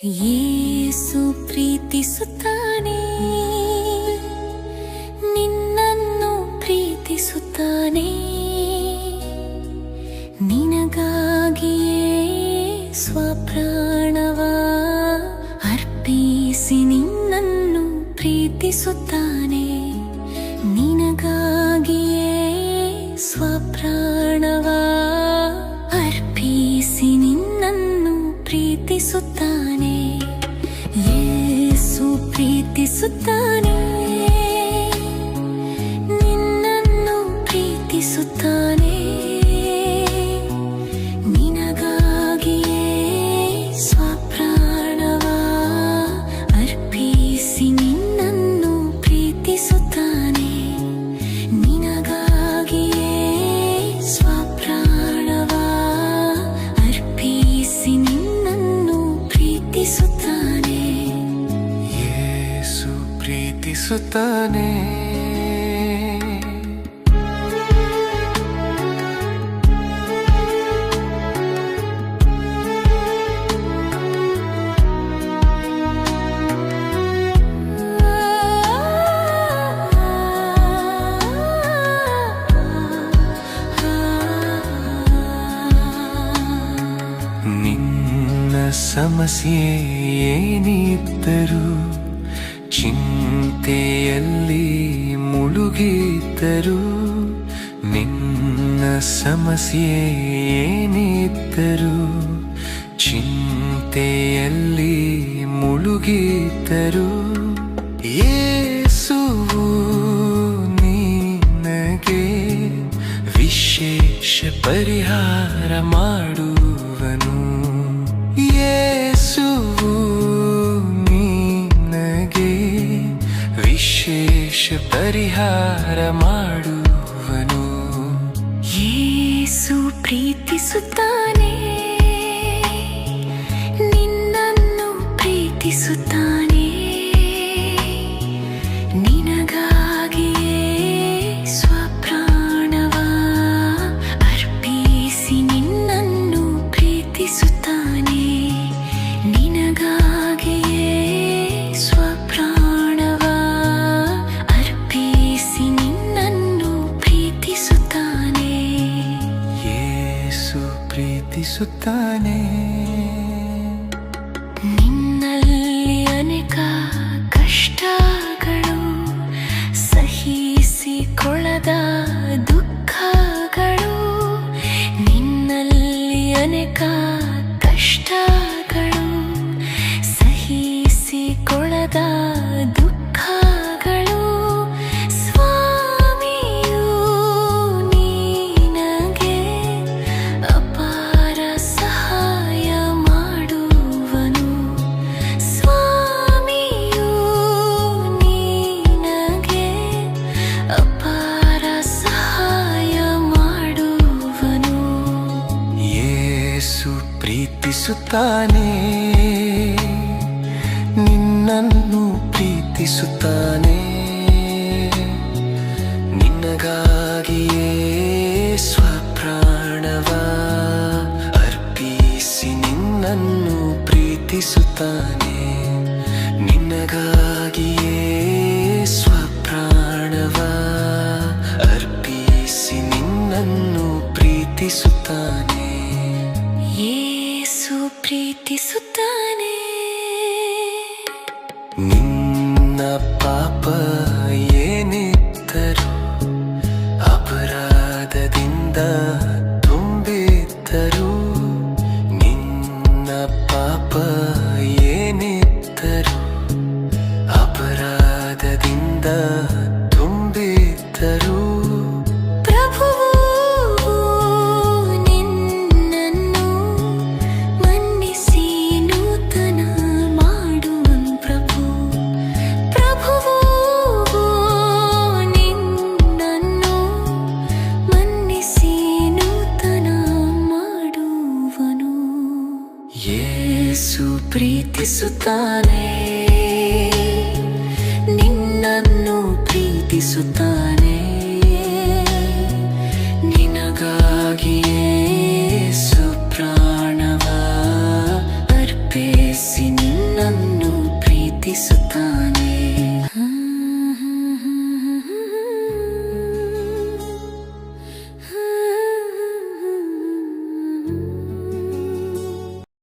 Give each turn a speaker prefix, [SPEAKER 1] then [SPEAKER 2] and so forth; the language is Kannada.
[SPEAKER 1] ಯೇಸು ಪ್ರೀತಿಸುತ್ತಾನೆ ನಿನ್ನನ್ನು ಪ್ರೀತಿಸುತ್ತಾನೆ ನಿನಗಾಗಿಯೇ ಸ್ವಪ್ರಾಣವ ಅರ್ಪಿಸಿ ನಿನ್ನನ್ನು ಪ್ರೀತಿಸುತ್ತಾನೆ. ನಿನಗಾಗಿಯೇ ಸ್ವಪ್ರಾಣವ ಅರ್ಪಿಸಿ ನಿನ್ನನ್ನು ಪ್ರೀತಿಸುತ್ತಾನೆ. ಯೇಸು ಪ್ರೀತಿಸುತ್ತಾನೆ. ಪ್ರೀತಿಸುತ್ತಾನೆ ಸ್ವಪ್ರಾಣವ ಅರ್ಪಿಸಿ ಪ್ರೀತಿಸುತ್ತಾನೆ. ಸ್ವಪ್ರಾಣವ ಅರ್ಪಿಸಿ ಪ್ರೀತಿಸುತ್ತಾನೆ.
[SPEAKER 2] ಯೇಸು ಪ್ರೀತಿಸುತ್ತಾನೆ. ಸಮಸ್ಯೆ ಏನಿದ್ದರೂ ಚಿಂತೆಯಲ್ಲಿ ಮುಳುಗಿದ್ದರು ನಿನ್ನ ಸಮಸ್ಯೆ ಏನಿದ್ದರೂ ಚಿಂತೆಯಲ್ಲಿ ಮುಳುಗಿದ್ದರು ಯೇಸುವು ನಿನಗೆ ವಿಶೇಷ ಪರಿಹಾರ ಮಾಡುವನು ವಿಶೇಷ ಪರಿಹಾರ ಮಾಡುವನು.
[SPEAKER 1] ಯೇಸು ಪ್ರೀತಿಸುತ್ತಾನೆ ನಿನ್ನನ್ನು ಪ್ರೀತಿಸುತ್ತಾನೆ. ಪ್ರೀತಿಸುತ್ತಾನೆ ನಿನ್ನಲ್ಲಿ ಅನೇಕ ಕಷ್ಟಗಳು ಸಹಿಸಿಕೊಳ್ಳದ ದುಃಖಗಳು. ನಿನ್ನಲ್ಲಿ ಅನೇಕ
[SPEAKER 2] ಪ್ರೀತಿಸುತ್ತಾನೆ. ನಿನ್ನನ್ನು ಪ್ರೀತಿಸುತ್ತಾನೆ. ನಿನಗಾಗಿಯೇ ಸ್ವಪ್ರಾಣವ ಅರ್ಪಿಸಿ ನಿನ್ನನ್ನು ಪ್ರೀತಿಸುತ್ತಾನೆ. ಪ್ರೀತಿಸುತ್ತಾನೆ
[SPEAKER 1] ಯೇಸು ಪ್ರೀತಿಸುತ್ತಾನೆ ನಿನ್ನನ್ನು ಪ್ರೀತಿಸುತ್ತಾನೆ.